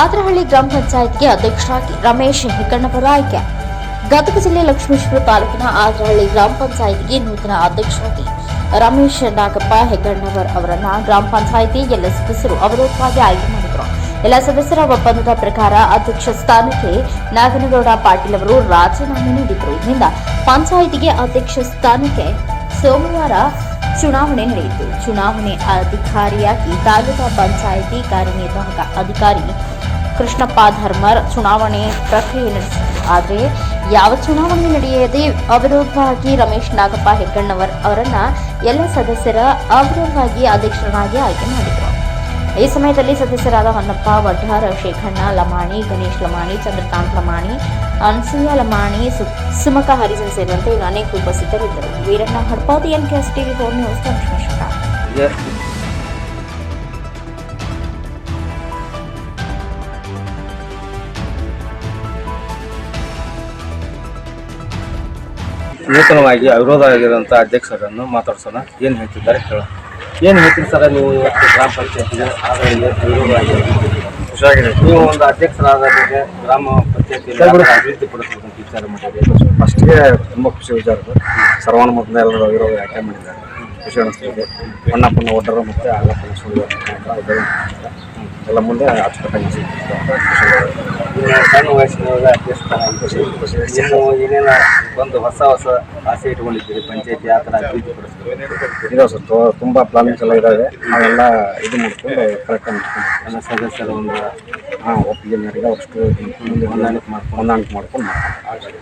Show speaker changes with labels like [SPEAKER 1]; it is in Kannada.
[SPEAKER 1] ಆದ್ರಹಳ್ಳಿ ಗ್ರಾಮ ಪಂಚಾಯತ್ಗೆ ಅಧ್ಯಕ್ಷರಾಗಿ ರಮೇಶ್ ಹೆಗ್ಗಣ್ಣವರ ಆಯ್ಕೆ ಗದಗ ಜಿಲ್ಲೆ ಲಕ್ಷ್ಮೇಶ್ವರ ತಾಲೂಕಿನ ಆದ್ರಹಳ್ಳಿ ಗ್ರಾಮ ಪಂಚಾಯತ್ಗೆ ನೂತನ ಅಧ್ಯಕ್ಷರಾಗಿ ರಮೇಶ್ ನಾಗಪ್ಪ ಹೆಗ್ಗಣ್ಣವರ್ ಅವರನ್ನ ಗ್ರಾಮ ಪಂಚಾಯಿತಿ ಎಲ್ಲ ಸದಸ್ಯರು ಅವಿರೋಧವಾಗಿ ಆಯ್ಕೆ ಮಾಡಿದರು. ಎಲ್ಲ ಸದಸ್ಯರ ಒಪ್ಪಂದದ ಪ್ರಕಾರ ಅಧ್ಯಕ್ಷ ಸ್ಥಾನಕ್ಕೆ ನಾಗನಗೌಡ ಪಾಟೀಲ್ ಅವರು ರಾಜೀನಾಮೆ ನೀಡಿದರು. ಇದರಿಂದ ಪಂಚಾಯಿತಿಗೆ ಅಧ್ಯಕ್ಷ ಸ್ಥಾನಕ್ಕೆ ಸೋಮವಾರ ಚುನಾವಣೆ ನಡೆಯಿತು. ಚುನಾವಣೆ ಅಧಿಕಾರಿಯಾಗಿ ತಾಲೂಕಾ ಪಂಚಾಯಿತಿ ಕಾರ್ಯನಿರ್ವಾಹಕ ಅಧಿಕಾರಿ ಕೃಷ್ಣಪ್ಪ ಧರ್ಮರ್ ಚುನಾವಣೆ ಪ್ರಕ್ರಿಯೆ ನಡೆಸಿದರು. ಆದರೆ ಯಾವ ಚುನಾವಣೆ ನಡೆಯದೆ ಅವಿರೋಧವಾಗಿ ರಮೇಶ್ ನಾಗಪ್ಪ ಹೆಗ್ಗಣ್ಣವರ್ ಅವರನ್ನ ಎಲ್ಲ ಸದಸ್ಯರ ಅವಿರೋಧವಾಗಿ ಅಧ್ಯಕ್ಷರನ್ನಾಗಿ ಆಯ್ಕೆ ಮಾಡಿದರು. ಈ ಸಮಯದಲ್ಲಿ ಸದಸ್ಯರಾದ ಹೊನ್ನಪ್ಪ, ವಡ್ಡಾರ, ಶೇಖಣ್ಣ, ಲಮಾಣಿ, ಗಣೇಶ್ ಲಮಾಣಿ, ಚಂದ್ರಕಾಂತ್ ಲಮಾಣಿ, ಅನ್ಸೂಯ ಲಮಾಣಿ ಸುಮಕ ಹರಿಜನ್ ಸೇರಿದಂತೆ ಅನೇಕ ಉಪಸ್ಥಿತರಿದ್ದರು. Veeranna Hadpadi N TV four news Lakshmeshwar
[SPEAKER 2] ನೂತನವಾಗಿ ಅವಿರೋಧ ಆಗಿರುವಂಥ ಅಧ್ಯಕ್ಷರನ್ನು ಮಾತಾಡ್ಸೋಣ. ಏನು ಹೇಳ್ತಿದ್ದಾರೆ ಕೇಳೋಣ ಏನು ಹೇಳ್ತೀರಿ ಸರ್ ನೀವು ಇವತ್ತು ಗ್ರಾಮ ಪಂಚಾಯತಿಗೆ ಆದಾಯ ವಿರೋಧವಾಗಿ?
[SPEAKER 3] ಖುಷಿಯಾಗಿದೆ.
[SPEAKER 2] ನೀವು ಒಂದು ಅಧ್ಯಕ್ಷರಾದ ಗ್ರಾಮ ಪಂಚಾಯತಿ ಅಭಿವೃದ್ಧಿ ಪಡಿಸಬೇಕಂತ ವಿಚಾರ ಮಾಡಿದ್ರೆ
[SPEAKER 3] ಫಸ್ಟ್ಗೆ ತುಂಬ ಖುಷಿ ವಿಚಾರ ಸರ್ವಾನುಮತದ ಎಲ್ಲರೂ ಅವಿರೋಧ ಯಾಕೆ ಮಾಡಿದ್ದಾರೆ. ಖುಷಿ ಅನಿಸ್ತಿದೆ ಅಣ್ಣಪ್ಪನ ಒಡ್ಡರು ಮತ್ತು ಆಗಪ್ಪನ ಸುಳ್ಳು ಎಲ್ಲ ಮುಂದೆ ಅಚ್ಚುಕಟ್ಟಾಗಿ
[SPEAKER 2] ಸಣ್ಣ ವಯಸ್ಸಿನವಾಗ ಖುಷಿ ಖುಷಿ. ಇನ್ನು ಏನೇನು ಒಂದು ಹೊಸ ಹೊಸ ಆಸೆ ಇಟ್ಕೊಂಡಿದ್ದೀರಿ ಪಂಚಾಯತಿ ಆ ಥರ ಅಭಿವೃದ್ಧಿ ಪಡಿಸ್ತೀವಿ
[SPEAKER 3] ಇದಾವೆ ಸರ್ ತುಂಬ ಪ್ಲಾನಿಂಗ್ಸ್ ಎಲ್ಲ ಇದ್ದಾವೆ ನಾವೆಲ್ಲ ಇದು ಮಾಡ್ಕೊಂಡು ಕರೆಕ್ಟಾಗಿ ಮಾಡ್ಕೊಂಡು
[SPEAKER 2] ಎಲ್ಲ ಸದಸ್ಯರ ಒಂದು
[SPEAKER 3] ಹಾಂ ಒಪ್ಪಿಗೆ ಮೇರೆಗೆ ಅಷ್ಟು ಹೊಂದಾಣಿಕೆ ಮಾಡ್ಕೊಂಡು ಹೊಂದಾಣಿಕೆ ಮಾಡ್ಕೊಂಡು ಮಾಡ್ಕೊಂಡು